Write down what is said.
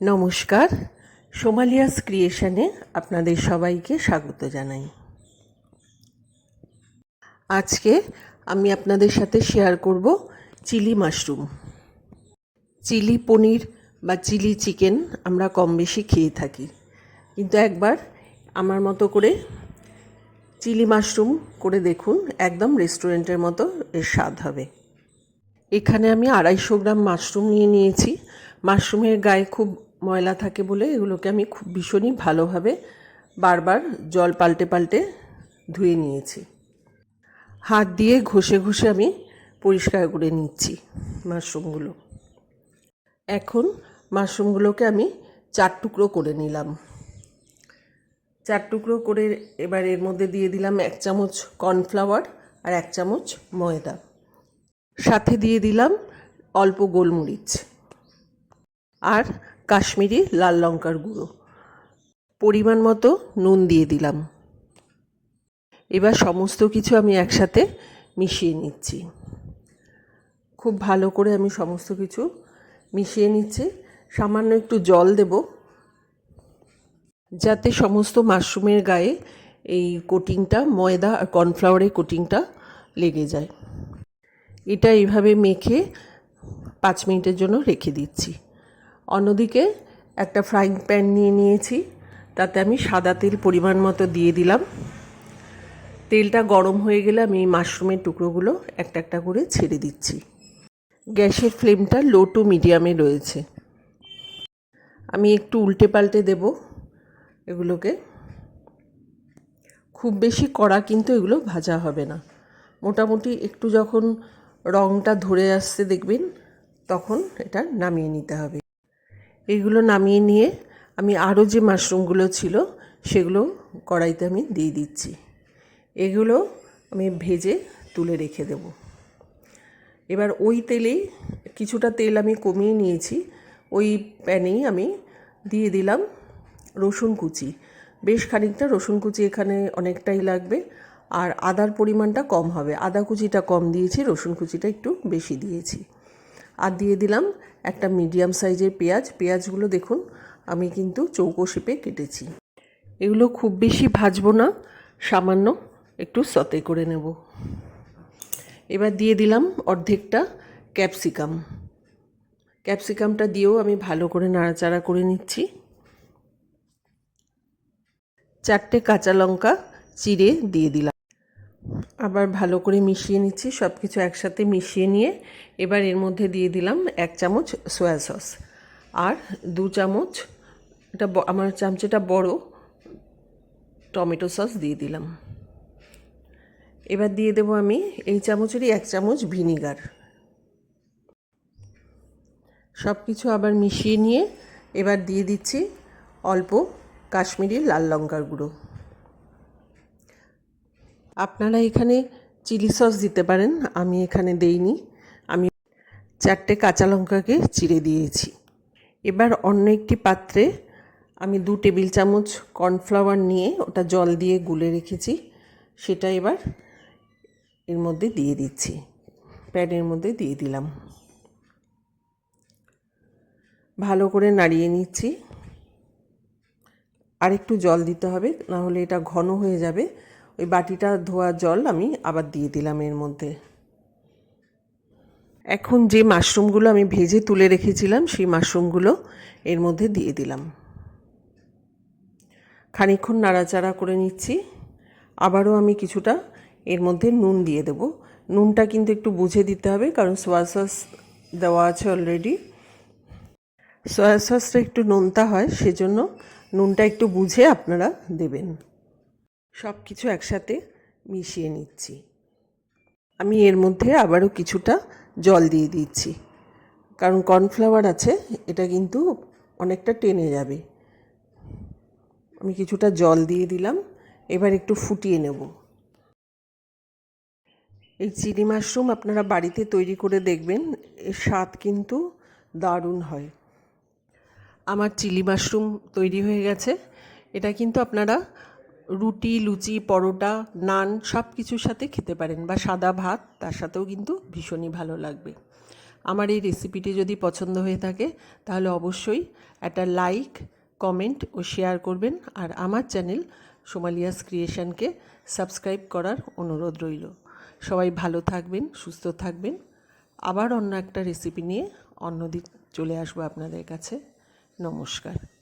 নমস্কার। সোমালিয়াস ক্রিয়েশনে আপনাদের সবাইকে স্বাগত জানাই। আজকে আমি আপনাদের সাথে শেয়ার করব চিলি মাশরুম। চিলি পনির বা চিলি চিকেন আমরা কম বেশি খেয়ে থাকি। কিন্তু একবার আমার মতো করে চিলি মাশরুম করে দেখুন, একদম রেস্টুরেন্টের মতো এর স্বাদ হবে। এখানে আমি আড়াইশো গ্রাম মাশরুম নিয়ে নিয়েছি। মাশরুমের গায়ে খুব ময়লা থাকে বলে এগুলোকে আমি খুব ভীষণই ভালোভাবে বারবার জল পাল্টে পাল্টে ধুয়ে নিয়েছি। হাত দিয়ে ঘষে ঘষে আমি পরিষ্কার করে নিচ্ছি মাশরুমগুলো। এখন মাশরুমগুলোকে আমি চার টুকরো করে নিলাম। চার টুকরো করে এবার এর মধ্যে দিয়ে দিলাম এক চামচ কর্নফ্লাওয়ার আর এক চামচ ময়দা। সাথে দিয়ে দিলাম অল্প গোলমরিচ। আর কাশ্মীরি লাল লঙ্কার গুঁড়ো। পরিমাণ মতো নুন দিয়ে দিলাম। এবার সমস্ত কিছু আমি একসাথে মিশিয়ে নিচ্ছি। খুব ভালো করে আমি সমস্ত কিছু মিশিয়ে নিচ্ছি। সামান্য একটু জল দেব, যাতে সমস্ত মাশরুমের গায়ে এই কোটিংটা, ময়দা আর কর্নফ্লাওয়ারের কোটিংটা লেগে যায়। এটা এইভাবে মেখে পাঁচ মিনিটের জন্য রেখে দিচ্ছি। অন্যদিকে একটা ফ্রাইং প্যান নিয়ে নিয়েছি। তাতে আমি সাদা তেল পরিমাণ মতো দিয়ে দিলাম। তেলটা গরম হয়ে গেলে আমি এই মাশরুমের টুকরোগুলো একটা একটা করে ছেড়ে দিচ্ছি। গ্যাসের ফ্লেমটা লো টু মিডিয়ামে রয়েছে। আমি একটু উল্টে পাল্টে দেব এগুলোকে। খুব বেশি কড়া কিন্তু এগুলো ভাজা হবে না। মোটামুটি একটু যখন রঙটা ধরে আসতে দেখবেন, তখন এটা নামিয়ে নিতে হবে। এগুলো নামিয়ে নিয়ে আমি আরও যে মাশরুমগুলো ছিল সেগুলো কড়াইতে আমি দিয়ে দিচ্ছি। এগুলো আমি ভেজে তুলে রেখে দেব। এবার ওই তেলেই কিছুটা তেল আমি কমিয়ে নিয়েছি। ওই প্যানেই আমি দিয়ে দিলাম রসুন কুচি। বেশ খানিকটা রসুন কুচি এখানে অনেকটাই লাগবে আর আদার পরিমাণটা কম হবে। আদা কুচিটা কম দিয়েছি, রসুন কুচিটা একটু বেশি দিয়েছি। আর দিয়ে দিলাম একটা মিডিয়াম সাইজের পেঁয়াজ। পেঁয়াজগুলো দেখুন, আমি কিন্তু চৌকো শেপে কেটেছি। এগুলো খুব বেশি ভাজবো না, সামান্য একটু সতে করে নেব। এবার দিয়ে দিলাম অর্ধেকটা ক্যাপসিকাম। ক্যাপসিকামটা দিয়েও আমি ভালো করে নাড়াচাড়া করে নিচ্ছি। চারটে কাঁচা লঙ্কা চিড়ে দিয়ে দিলাম। আবার ভালো করে মিশিয়ে নিচ্ছি সব কিছু একসাথে মিশিয়ে নিয়ে এবার এর মধ্যে দিয়ে দিলাম এক চামচ সয়া সস আর দু চামচ এটা আমার চামচেটা বড় টমেটো সস দিয়ে দিলাম। এবার দিয়ে দেবো আমি এই চামচেরই এক চামচ ভিনিগার। সব কিছু আবার মিশিয়ে নিয়ে এবার দিয়ে দিচ্ছি অল্প কাশ্মীরি লাল লঙ্কার গুঁড়ো। আপনারা এখানে চিলি সস দিতে পারেন, আমি এখানে দেইনি। আমি চারটে কাঁচা লঙ্কাকে চিড়ে দিয়েছি। এবার অন্য একটি পাত্রে আমি দু টেবিল চামচ কর্নফ্লাওয়ার নিয়ে ওটা জল দিয়ে গুলে রেখেছি, সেটা এবার এর মধ্যে দিয়ে দিচ্ছি, প্যানের মধ্যে দিয়ে দিলাম। ভালো করে নাড়িয়ে নিচ্ছি। আর একটু জল দিতে হবে না হলে এটা ঘন হয়ে যাবে। ওই বাটিটা ধোয়া জল আমি আবার দিয়ে দিলাম এর মধ্যে। এখন যে মাশরুমগুলো আমি ভেজে তুলে রেখেছিলাম, সেই মাশরুমগুলো এর মধ্যে দিয়ে দিলাম। খানিক্ষণ নাড়াচাড়া করে নিচ্ছি। আবারও আমি কিছুটা এর মধ্যে নুন দিয়ে দেব। নুনটা কিন্তু একটু বুঝে দিতে হবে, কারণ সোয়া সস দেওয়া আছে অলরেডি সয়া সসটা একটু নোনতা হয়, সেজন্য নুনটা একটু বুঝে আপনারা দেবেন। সব কিছু একসাথে মিশিয়ে নিচ্ছি। আমি এর মধ্যে আবারও কিছুটা জল দিয়ে দিচ্ছি। কারণ কর্নফ্লাওয়ার আছে, এটা কিন্তু অনেকটা টেনে যাবে। আমি কিছুটা জল দিয়ে দিলাম, এবার একটু ফুটিয়ে নেব। এই চিনি মাশরুম আপনারা বাড়িতে তৈরি করে দেখবেন, এর স্বাদ কিন্তু দারুণ হয়। আমার চিলি মাশরুম তৈরি হয়ে গেছে, এটা কিন্তু আপনারা রুটি, লুচি, পরোটা, নান সব কিছুর সাথে খেতে পারেন বা সাদা ভাত, তার সাথেও কিন্তু ভীষণই ভালো লাগবে। আমার এই রেসিপিটি যদি পছন্দ হয়ে থাকে, তাহলে অবশ্যই একটা লাইক কমেন্ট ও শেয়ার করবেন আর আমার চ্যানেল সোমালিয়াস ক্রিয়েশনকে সাবস্ক্রাইব করার অনুরোধ রইল। সবাই ভালো থাকবেন, সুস্থ থাকবেন। আবার অন্য একটা রেসিপি নিয়ে অন্যদিন চলে আসব আপনাদের কাছে। নমস্কার।